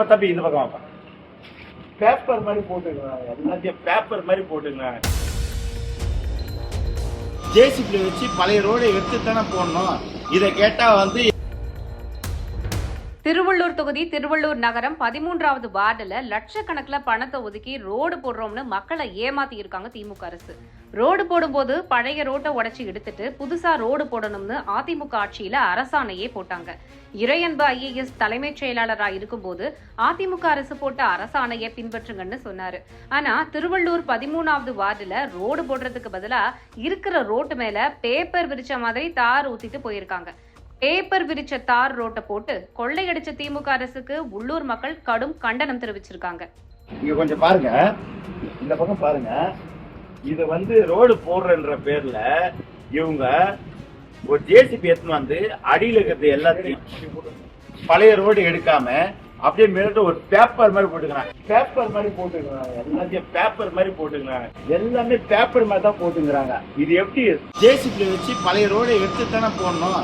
இப்ப தம்பி இந்த பக்கம் வாப்பா. பேப்பர் மாதிரி போட்டுக்கிறாங்க எல்லாத்தையும் பேப்பர் மாதிரி போட்டுக்கிறாங்க ஜேசிபில வச்சு பழைய ரோடை எடுத்து தானே போடணும். இதை கேட்டா வந்து திருவள்ளூர் தொகுதி திருவள்ளூர் நகரம் பதிமூன்றாவது வார்டுல லட்சக்கணக்கில் பணத்தை ஒதுக்கி ரோடு போடுறோம்னு மக்களை ஏமாத்தி இருக்காங்க திமுக அரசு. ரோடு போடும்போது பழைய ரோட்டை உடச்சி எடுத்துட்டு புதுசா ரோடு போடணும்னு அதிமுக ஆட்சியில அரசாணையே போட்டாங்க. இறையன்பு ஐஏஎஸ் தலைமைச் செயலாளராக இருக்கும்போது அதிமுக அரசு போட்ட அரசாணையை பின்பற்றுங்கன்னு சொன்னாரு. ஆனா திருவள்ளூர் பதிமூணாவது வார்டுல ரோடு போடுறதுக்கு பதிலா இருக்கிற ரோட்டு மேல பேப்பர் விரிச்ச மாதிரி தார் ஊத்திட்டு போயிருக்காங்க. பேப்பர் விரிச்ச தார் ரோட்டை போட்டு கொள்ளையடிச்ச திமுக அரசுக்கு உள்ளூர் மக்கள் கடும் கண்டனம் தெரிவிச்சிருக்காங்க. இங்க கொஞ்சம் பாருங்க. இந்த பக்கம் பாருங்க. இது வந்து ரோடு போடுறன்ற பேர்ல இவங்க ஒரு ஜேசிபி எடுத்துன்னு வந்து அடியில் இருக்கிறது எல்லாத்தையும் பழைய ரோடு எடுக்காம அப்படியே மேலிட்டு ஒரு பேப்பர் மாதிரி போட்டுக்கிறாங்க. பேப்பர் மாதிரி போட்டுக்கிறாங்க. எல்லாத்தையும் பேப்பர் மாதிரி போட்டுக்கிறாங்க. எல்லாமே பேப்பர் மாதிரி தான் போட்டுக்கிறாங்க. இது எப்படி ஜேசிபி வச்சு பழைய ரோடை எடுத்து தானே போடணும்?